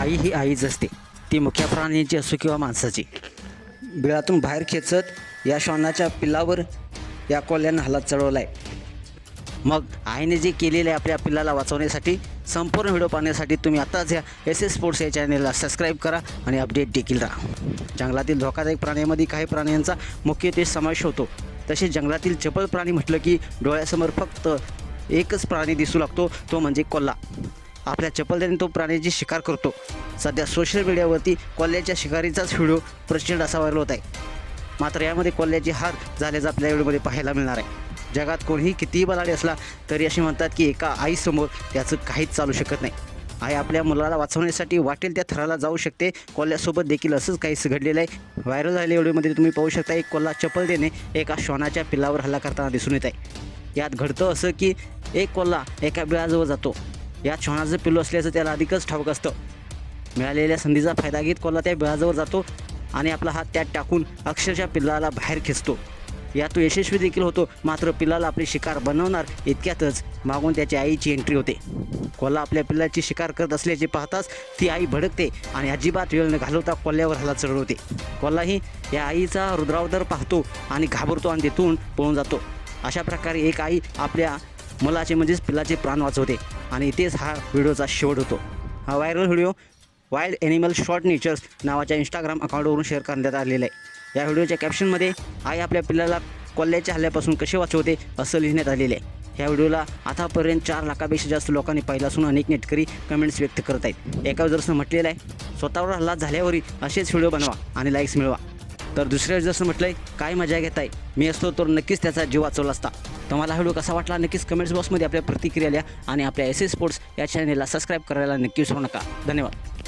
आई ही आईच असते. ती मुख्य प्राण्यांची असो किंवा माणसाची. बिळातून बाहेर खेचत या श्वानाच्या पिल्लावर या कोल्ह्यानं हल्ला चढवला आहे मग आईने जे केलेलं आहे आपल्या पिल्लाला वाचवण्यासाठी संपूर्ण व्हिडिओ पाहण्यासाठी तुम्ही आताच या एस एस स्पोर्ट्स या चॅनेलला सबस्क्राईब करा आणि अपडेट देखील राहा. जंगलातील धोकादायक प्राण्यांमध्ये काही प्राण्यांचा मुख्यत्वे समावेश होतो. तसेच जंगलातील चपळ प्राणी म्हटलं की डोळ्यासमोर फक्त एकच प्राणी दिसू लागतो तो म्हणजे कोल्हा. आपल्या चपलतेने तो प्राण्याची शिकार करतो. सध्या सोशल मीडियावरती कोल्ह्याच्या शिकारीचाच व्हिडिओ प्रचंड असा व्हायरल होत आहे. मात्र यामध्ये कोल्ह्याची हार झाल्याचं आपल्या व्हिडिओमध्ये पाहायला मिळणार आहे. जगात कोणीही कितीही बलाडी असला तरी असे म्हणतात की एका आईसमोर त्याचं काहीच चालू शकत नाही. आई आपल्या मुलाला वाचवण्यासाठी वाटेल त्या थराला जाऊ शकते. कोल्ह्यासोबत देखील असंच काहीच घडलेलं आहे. व्हायरल झालेल्या व्हिडिओमध्ये तुम्ही पाहू शकता एक कोल्हा चपल देणे एका श्वानाच्या पिल्लावर हल्ला करताना दिसून येत आहे. यात घडतं असं की एक कोल्हा एका बिळाजवळ जातो. यात श्वानाचं पिल्लू असल्याचं त्याला अधिकच ठाऊक असतं. मिळालेल्या संधीचा फायदा घेत कोल्हा त्या बिळाजवळ जातो आणि आपला हात त्यात टाकून अक्षरशः पिल्लाला बाहेर खेचतो. यात तो यशस्वी देखील होतो मात्र पिल्लाला आपली शिकार बनवणार इतक्यातच मागून त्याच्या आईची एंट्री होते. कोल्हा आपल्या पिल्लाची शिकार करत असल्याचे पाहताच ती आई भडकते आणि अजिबात वेळ न घालवता कोल्ह्यावर हल्ला चढवते. कोल्हाही या आईचा रुद्रावदर पाहतो आणि घाबरतो आणि तिथून पळून जातो. अशा प्रकारे एक आई आपल्या मुलाचे म्हणजेच पिलाचे प्राण वाचवते. आणि इथेच हा व्हिडिओचा शेवट होतो. हा viral video wild animal short natures नावाच्या इंस्टाग्राम अकाउंटवरून शेअर करण्यात आलेला आहे. या व्हिडिओच्या कॅप्शनमध्ये आई आपल्या पिल्लाला कोल्ह्याच्या हल्ल्यापासून कसे वाचवते? असं लिहिण्यात आलेले आहे. ह्या व्हिडिओला आतापर्यंत चार लाखापेक्षा जास्त लोकांनी पाहिला असून अनेक नेटकरी कमेंट्स व्यक्त करत आहेत एका जसं म्हटलेलं आहे स्वतःवर हल्ला झाल्यावरही असेच व्हिडिओ बनवा आणि लाईक्स मिळवा. तर दुसऱ्या जसं म्हटलंय काय मजा घेताय? मी असतो तर नक्कीच त्याचा जीव वाचवला असता. तुम्हाला हा व्हिडिओ कसा वाटला नक्कीच कमेंट्स बॉक्समध्ये आपल्या प्रतिक्रिया लिहा आणि आपल्या एस एस स्पोर्ट्स या चॅनेलला सबस्क्राईब करायला नक्की विसरू नका. धन्यवाद.